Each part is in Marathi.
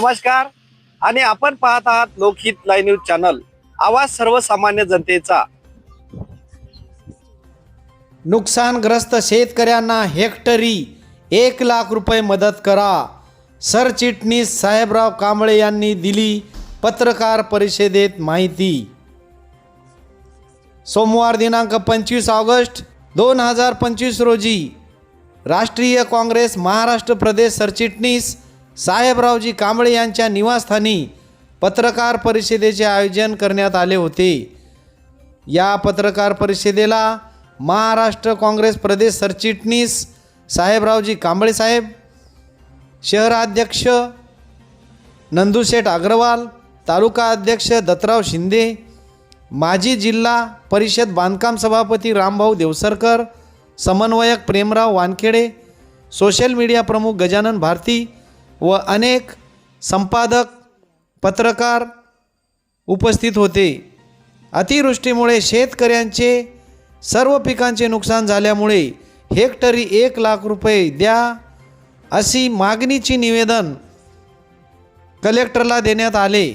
नमस्कार. आणि आपण पाहत आहात लोकहित लाईव्ह न्यूज चॅनल. आवाज सर्वसामान्य जनतेचा. नुकसानग्रस्त शेतकऱ्यांना हेक्टरी एक लाख रुपये मदत करा. सरचिटणीस साहेबराव कांबळे यांनी दिली पत्रकार परिषदेत माहिती. सोमवार दिनांक पंचवीस ऑगस्ट दोन हजार पंचवीस रोजी राष्ट्रीय काँग्रेस महाराष्ट्र प्रदेश सरचिटणीस साहेबरावजी कांबळे यांच्या निवासस्थानी पत्रकार परिषदेचे आयोजन करण्यात आले होते. या पत्रकार परिषदेला महाराष्ट्र काँग्रेस प्रदेश सरचिटणीस साहेबरावजी कांबळे साहेब शहराध्यक्ष नंदुशेठ अग्रवाल तालुका अध्यक्ष दत्तराव शिंदे माजी जिल्हा परिषद बांधकाम सभापती रामभाऊ देवसरकर समन्वयक प्रेमराव वानखेडे सोशल मीडिया प्रमुख गजानन भारती व अनेक संपादक पत्रकार उपस्थित होते. अतिवृष्टीमुळे शेतकऱ्यांचे सर्व पिकांचे नुकसान झाल्यामुळे हेक्टरी एक लाख रुपये द्या अशी मागणीची निवेदन कलेक्टरला देण्यात आले.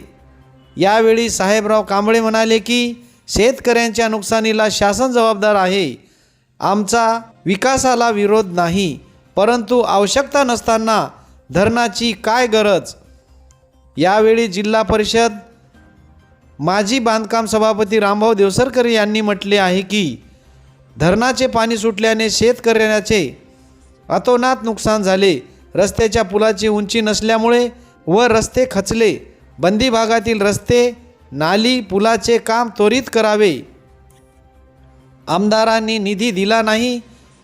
यावेळी साहेबराव कांबळे म्हणाले की शेतकऱ्यांच्या नुकसानीला शासन जबाबदार आहे. आमचा विकासाला विरोध नाही परंतु आवश्यकता नसताना धरणाची काय गरज? यावेळी जिल्हा परिषद माजी बांधकाम सभापती रामभाऊ देवसरकर यांनी म्हटले आहे की धरणाचे पाणी सुटल्याने शेतकऱ्याचे अतोनात नुकसान झाले. रस्त्याच्या पुलाची उंची नसल्यामुळे व रस्ते खचले. बंदी भागातील रस्ते नाली पुलाचे काम त्वरित करावे. आमदारांनी निधी दिला नाही.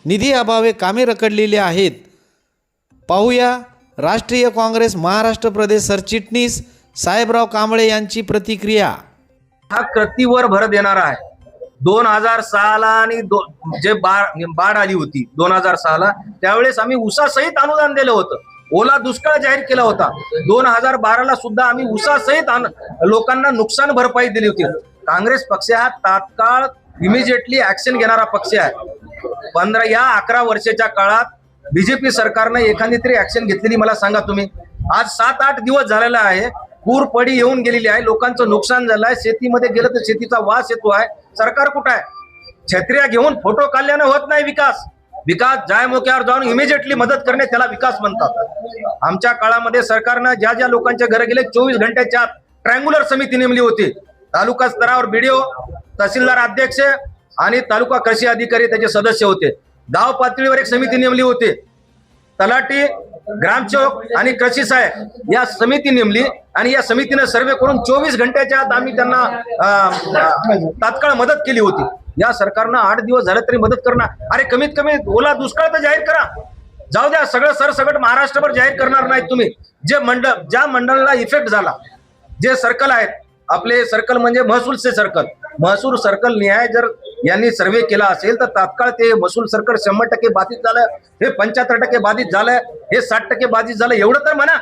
निधी अभावे कामे रखडलेली आहेत. पाहूया राष्ट्रीय काँग्रेस महाराष्ट्र प्रदेश सरचिटणीस साहेबराव कांबळे यांची प्रतिक्रिया. हा कृतीवर भर देणारा आहे. दोन हजार सहाला आणि दो- जे बाढ बाढ आली होती दोन हजार सहाला त्यावेळेस आम्ही उसासहित अनुदान दिलं होतं. ओला दुष्काळ जाहीर केला होता. दोन हजार बाराला सुद्धा आम्ही उसासहित लोकांना नुकसान भरपाई दिली होती. काँग्रेस पक्ष हा तात्काळ इमिजिएटली ऍक्शन घेणारा पक्ष आहे. पंधरा या अकरा वर्षाच्या काळात बीजेपी सरकारनं एखादी तरी ऍक्शन घेतलेली मला सांगा तुम्ही. आज सात आठ दिवस झालेला आहे. पूर पडी येऊन गेलेली आहे. लोकांचं नुकसान झालं आहे शेतीमध्ये गेलं तर शेतीचा वास येतो आहे. सरकार कुठं आहे? छत्र्या घेऊन फोटो काढल्यानं होत नाही विकास. विकास जाय मोक्यावर जाऊन इमिजिएटली मदत करणे त्याला विकास म्हणतात. आमच्या काळामध्ये सरकारनं ज्या ज्या लोकांच्या घरं गेले चोवीस घंट्याच्या आत ट्रँग्युलर समिती नेमली होती. तालुका स्तरावर बीडीओ तहसीलदार अध्यक्ष आणि तालुका कृषी अधिकारी त्याचे सदस्य होते. गाव पातळीवर एक समिती नेमली होती. तलाठी ग्रामसेवक आणि कृषी साहेब या समिती नेमली आणि या समितीने सर्वे करून चोवीस घंट्याच्या आत आम्ही त्यांना तात्काळ मदत केली होती. या सरकारनं आठ दिवस झाले तरी मदत करणार अरे कमीत कमी ओला दुष्काळ तर जाहीर करा. जाऊ द्या सगळं सरसगट महाराष्ट्रभर जाहीर करणार नाही तुम्ही. जे मंडळ ज्या मंडळाला इफेक्ट झाला जे सर्कल आहेत आपले सर्कल म्हणजे महसूलचे सर्कल महसूल सर्कल निहाय जर यांनी सर्वे केला असेल तर तात्काळ ते महसूल सर्कल शंभर टक्के बाधित झालं हे पंच्याहत्तर टक्के बाधित झालं हे साठ टक्के बाधित झालं एवढं तर म्हणा.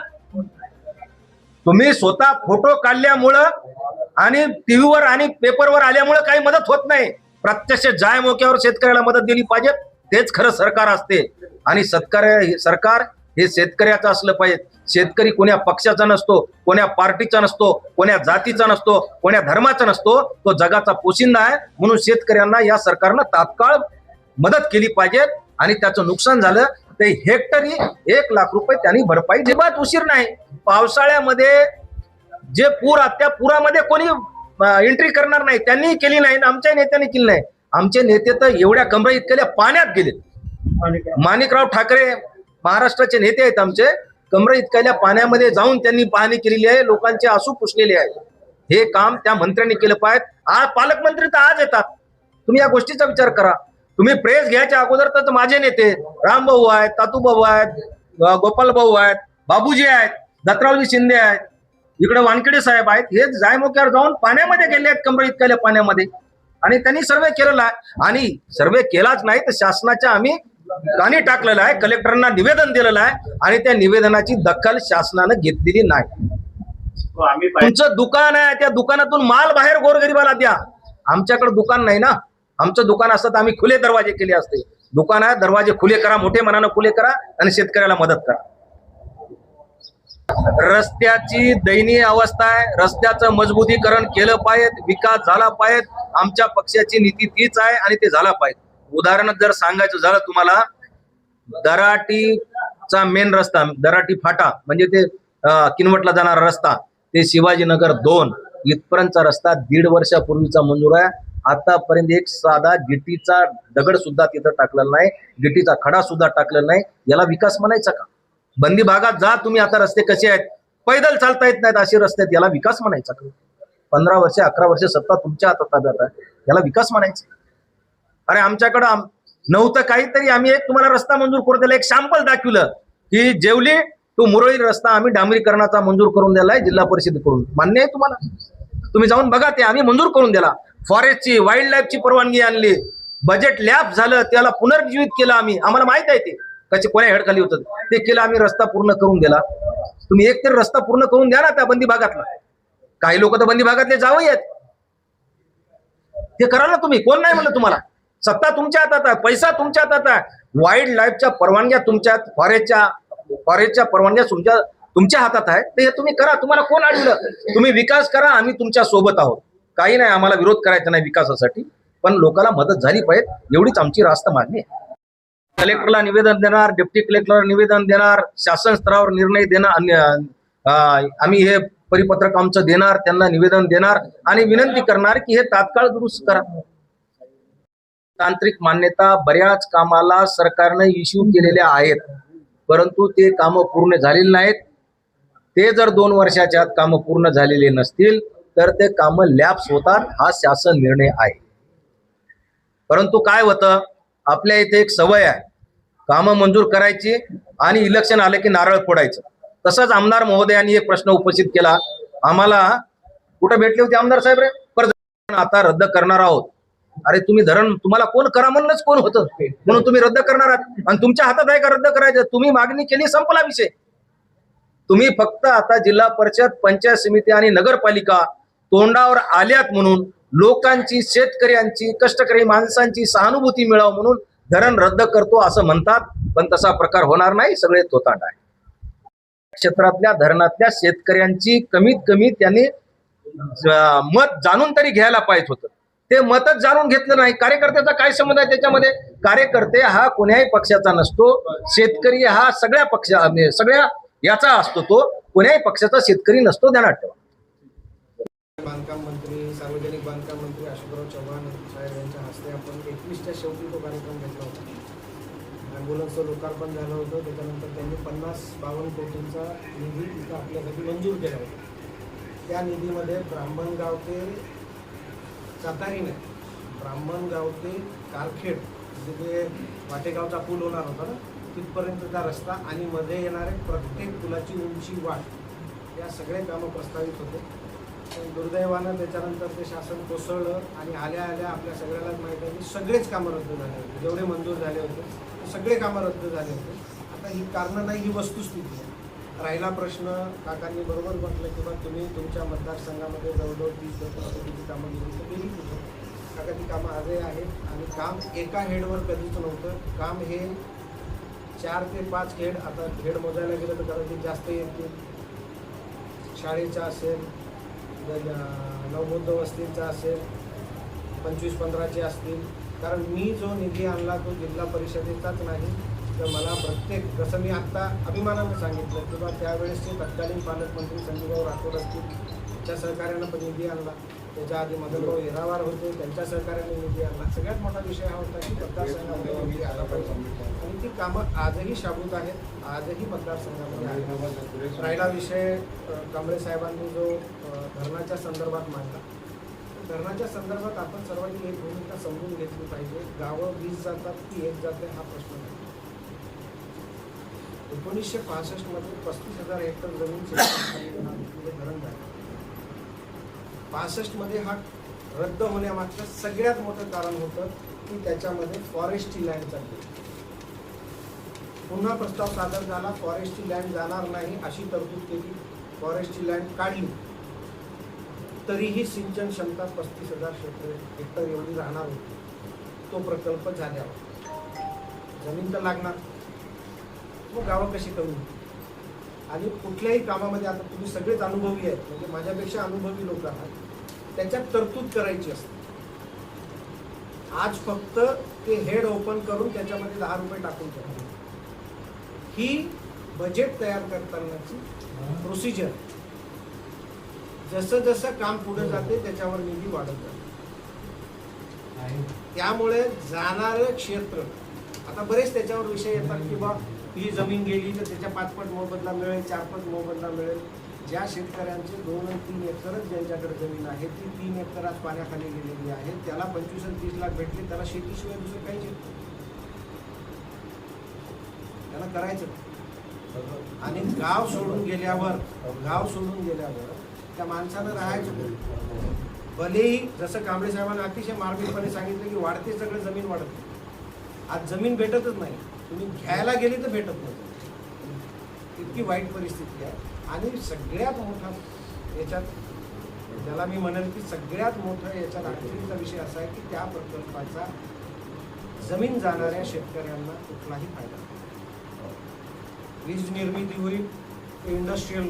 तुम्ही स्वतः फोटो काढल्यामुळं आणि टीव्हीवर आणि पेपरवर आल्यामुळं काही मदत होत नाही. प्रत्यक्ष जाय मोक्यावर शेतकऱ्याला मदत दिली पाहिजे तेच खरं सरकार असते. आणि सत्कार सरकार हे शेतकऱ्याचं असलं पाहिजे. शेतकरी कोण्या पक्षाचा नसतो कोण्या पार्टीचा नसतो कोण्या जातीचा नसतो कोण्या धर्माचा नसतो तो जगाचा पोशिंदा आहे. म्हणून शेतकऱ्यांना या सरकारनं तात्काळ मदत केली पाहिजे आणि त्याचं नुकसान झालं ते हेक्टरी एक लाख रुपये त्यांनी भरपाई अजिबात उशीर नाही. पावसाळ्यामध्ये जे पूर आत- त्या पुरामध्ये कोणी एंट्री करणार नाही. त्यांनी केली नाही आमच्या नेत्यांनी केली नाही. आमचे नेते तर एवढ्या कमरा इतक्या पाण्यात गेले माणिकराव ठाकरे महाराष्ट्राचे नेते आहेत आमचे. कमरा इतक्या पाण्यामध्ये जाऊन त्यांनी पाहणी केलेली आहे. लोकांचे आसू पुसलेले आहे हे काम त्या मंत्र्यांनी केलं पाहिजे. आज पालकमंत्री तर आज येतात. तुम्ही या गोष्टीचा विचार करा. तुम्ही प्रेस घ्यायच्या अगोदर तर माझे नेते रामभाऊ आहेत तातूभाऊ आहेत गोपालभाऊ गोपाल भाऊ आहेत बाबूजी आहेत दत्रावजी शिंदे आहेत इकडे वानखेडे साहेब आहेत. हे जायमोक्यावर जाऊन पाण्यामध्ये गेले आहेत कमर इतक्या पाण्यामध्ये. आणि त्यांनी सर्वे केलेला आहे. आणि सर्वे केलाच नाही तर शासनाच्या आम्ही कानी टाकलेलं आहे कलेक्टरांना निवेदन दिलेलं आहे आणि त्या निवेदनाची दखल शासनानं घेतलेली नाही. पाहिजे तुमचं दुकान आहे त्या दुकानातून माल बाहेर गोरगरिबाला द्या. आमच्याकडे दुकान नाही ना. आमचं दुकान असतं आम्ही खुले दरवाजे केले असते. दुकान आहे दरवाजे खुले करा मोठे मनानं खुले करा आणि शेतकऱ्याला मदत करा. रस्त्याची दयनीय अवस्था आहे. रस्त्याचं मजबूतीकरण केलं पाहिजे विकास झाला पाहिजे. आमच्या पक्षाची नीती तीच आहे आणि ते झाला पाहिजे. उदाहरण जर सांगायचं झालं तुम्हाला दराटीचा मेन रस्ता दराटी फाटा म्हणजे ते किनवटला जाणारा रस्ता ते शिवाजीनगर दोन इथपर्यंतचा रस्ता दीड वर्षापूर्वीचा मंजूर आहे. आतापर्यंत एक साधा गिटीचा दगड सुद्धा तिथं टाकलेला नाही गिटीचा खडा सुद्धा टाकलेला नाही. याला विकास म्हणायचा का? बंदी भागात जा तुम्ही आता रस्ते कसे आहेत? पैदल चालता येत नाहीत असे रस्ते आहेत. याला विकास म्हणायचा का? पंधरा वर्ष अकरा वर्ष सत्ता तुमच्या हातात ताब्यात आहे याला विकास म्हणायचा. अरे आमच्याकडं नव्हतं काहीतरी. आम्ही एक तुम्हाला रस्ता मंजूर करून दिला. एक सॅम्पल दाखवलं की जेवली तो मुरळी रस्ता आम्ही डांबरीकरणाचा मंजूर करून दिलाय जिल्हा परिषदेकडून मान्य आहे तुम्हाला? तुम्ही जाऊन बघा ते आम्ही मंजूर करून दिला. फॉरेस्टची वाईल्ड लाईफची परवानगी आणली. बजेट लॅप झालं त्याला पुनर्जीवित केलं आम्ही. आम्हाला माहीत आहे ते. कसे कोण्या हेडखाली होतं ते. केलं आम्ही रस्ता पूर्ण करून दिला. तुम्ही एक तरी रस्ता पूर्ण करून द्या ना त्या बंदी भागातला. काही लोक तर बंदी भागातले जावं आहेत. ते करा ना तुम्ही. कोण नाही म्हणलं तुम्हाला? सत्ता तुमच्या हातात आहे पैसा तुमच्या हातात आहे. वाईल्ड लाईफच्या परवानग्या तुमच्या फॉरेस्टच्या फॉरेस्टच्या परवानग्या तुमच्या तुमच्या हातात आहे. ते तुम्ही करा. तुम्हाला कोण अडवलं? तुम्ही विकास करा. आम्ही तुमच्यासोबत आहोत. काही नाही. आम्हाला विरोध करायचा नाही विकासासाठी. पण लोकांना मदत झाली पाहिजे. एवढीच आमची रास्त मागणी आहे. कलेक्टरला निवेदन देणार डेप्टी कलेक्टरला निवेदन देणार शासन स्तरावर निर्णय देणार आणि, आम्ही हे परिपत्रक आमचं देणार त्यांना निवेदन देणार आणि विनंती करणार की हे तात्काळ दुरुस्त करा. तांत्रिक मान्यता बऱ्याच कामाला सरकारने इश्यू केलेल्या आहेत. परंतु ते कामं पूर्ण झालेली नाहीत. ते जर दोन वर्षाच्या आत कामं पूर्ण झालेले नसतील तर ते कामं लॅप्स होतात हा शासन निर्णय आहे. परंतु काय होतं? आपल्या इथे एक सवय आहे. कामं मंजूर करायची आणि इलेक्शन आले की नारळ फोडायचं. तसंच आमदार महोदयांनी एक प्रश्न उपस्थित केला. आम्हाला कुठं भेटले होते आमदार साहेब रे? पर आता रद्द करणार आहोत. अरे तुम्ही धरण तुम्हाला कोण करा म्हणलंच कोण होतं? म्हणून तुम्ही रद्द करणार आहात. आणि तुमच्या हातात आहे का रद्द करायचं? तुम्ही मागणी केली संपला विषय. तुम्ही फक्त आता जिल्हा परिषद पंचायत समिती आणि नगरपालिका तोंडावर आल्यात म्हणून लोकांची शेतकऱ्यांची कष्टकरी माणसांची सहानुभूती मिळावं म्हणून धरण रद्द करतो असं म्हणतात. पण तसा प्रकार होणार नाही सगळे तोतांड आहे क्षेत्रातल्या धरणातल्या शेतकऱ्यांची कमीत कमी त्यांनी मत जाणून तरी घ्यायला पाहिजे होतं. ते मतच जाणून घेतलं नाही. कार्यकर्त्याचा काय संबंध आहे त्याच्यामध्ये? कार्यकर्ते हा कोण्याही पक्षाचा नसतो. शेतकरी हा सगळ्या पक्ष म्हणजे सगळ्या याचा असतो तो. कोण्याही पक्षाचा शेतकरी नसतो ध्यानात ठेवा. बांधकाम मंत्री सार्वजनिक बांधकाम मंत्री अशोकराव चव्हाण साहेब यांच्या हस्ते आपण एकवीसच्या शेवटी तो कार्यक्रम घेतला होता. ॲम्ब्युलन्सचं लोकार्पण झालं होतं. त्याच्यानंतर त्यांनी पन्नास बावन्न कोटींचा निधी तिथं आपल्यासाठी मंजूर केला होता. त्या निधीमध्ये ब्राह्मणगाव ते सातारी नाही. ब्राह्मणगाव ते कारखेड जिथे म्हणजे वाटेगावचा पूल होणार होता ना तिथपर्यंतचा रस्ता आणि मध्ये येणारे प्रत्येक पुलाची उंची वाढ या सगळे कामं प्रस्तावित होते. पण दुर्दैवानं त्याच्यानंतर ते शासन कोसळलं आणि आल्या आल्या आपल्या सगळ्यालाच माहीत आहे की सगळेच कामं रद्द झाले होते. जेवढे मंजूर झाले होते सगळे कामं रद्द झाले होते. आता ही कारणं नाही ही वस्तुस्थिती आहे. राहिला प्रश्न काकांनी बरोबर म्हटलं की मग तुम्ही तुमच्या मतदारसंघामध्ये जवळजवळ तीस लोक कामं गेली तर गेली कुठं काका ती कामं आजही आहेत आणि काम एका हेडवर कधीच नव्हतं. काम हे चार ते पाच हेड आता हेड मोजायला गेलं तर कदाचित जास्त येतील. शाळेचा असेल नवबुद्ध वस्तीचा असेल पंचवीस पंधराचे असतील. कारण मी जो निधी आणला तो जिल्हा परिषदेचाच नाही. तर मला प्रत्येक जसं मी आत्ता अभिमानानं सांगितलं किंवा त्यावेळेसचे तत्कालीन पालकमंत्री संजूभाऊ राठोड असतील त्यांच्या सहकार्यानं पण निधी आणला त्याच्या आधी मदनभाऊ हिरावार होते त्यांच्या सहकार्याने निधी आणला. सगळ्यात मोठा विषय हा होता की मतदारसंघामध्ये निधी आला पाहिजे. आणि ती कामं आजही शाबूत आहेत आजही मतदारसंघामध्ये आहेत. राहिला विषय कांबळे साहेबांनी जो धरणाच्या संदर्भात मांडला. धरणाच्या संदर्भात आपण सर्वांनी एक भूमिका समजून घेतली पाहिजे. गावं वीस जातात की एक जाते हा प्रश्न नाही. एकोणीसशे पासष्टमध्ये पस्तीस हजार हेक्टर जमीन धरण झालं. पासष्टमध्ये हा रद्द होण्यामागचं सगळ्यात मोठं कारण होतं की त्याच्यामध्ये फॉरेस्टी लँड चालली. पुन्हा प्रस्ताव सादर झाला फॉरेस्टी लँड जाणार नाही अशी तरतूद केली फॉरेस्टी लँड काढली. तरीही सिंचन क्षमता पस्तीस हजार क्षेत्र हेक्टर एवढी राहणार होती. तो प्रकल्प झाल्यावर. जमीन तर लागणार. मग गावं कशी कमी होतील? आणि कुठल्याही कामामध्ये आता तुम्ही सगळेच अनुभवी आहेत म्हणजे माझ्यापेक्षा अनुभवी लोक आहात. त्याच्यात तरतूद करायची असते. आज फक्त ते हेड ओपन करून त्याच्यामध्ये दहा रुपये टाकून ठेवा ही बजेट तयार करतानाची प्रोसिजर जसं जसं काम पुढे जाते त्याच्यावर निधी वाढत जाते. त्यामुळे जाणारं क्षेत्र आता बरेच त्याच्यावर विषय येतात की बा ही जमीन गेली तर त्याच्या पाचपट मोबदला मिळेल चारपट मोबदला मिळेल. ज्या शेतकऱ्यांचे दोन आणि तीन एकरच ज्यांच्याकडे जमीन आहे ती तीन एकर आज पाण्याखाली गेलेली आहे. त्याला पंचवीस आणि तीस लाख भेटले त्याला शेतीशिवाय दुसरं काहीच येत नाही. त्याला करायचं. आणि गाव सोडून गेल्यावर गाव सोडून गेल्यावर त्या माणसानं राहायचं भलेही जसं कांबळे साहेबांना अतिशय मार्मिकपणे सांगितलं की वाढते सगळं जमीन वाढते. आज जमीन भेटतच नाही. तुम्ही घ्यायला गेली तर भेटत नव्हतं. इतकी वाईट परिस्थिती आहे. आणि सगळ्यात मोठा याच्यात ज्याला मी म्हणेल की सगळ्यात मोठा याच्यात अडचणीचा विषय असा आहे की त्या प्रकल्पाचा जमीन जाणाऱ्या शेतकऱ्यांना कुठलाही फायदा वीज निर्मिती होईल इंडस्ट्रीयल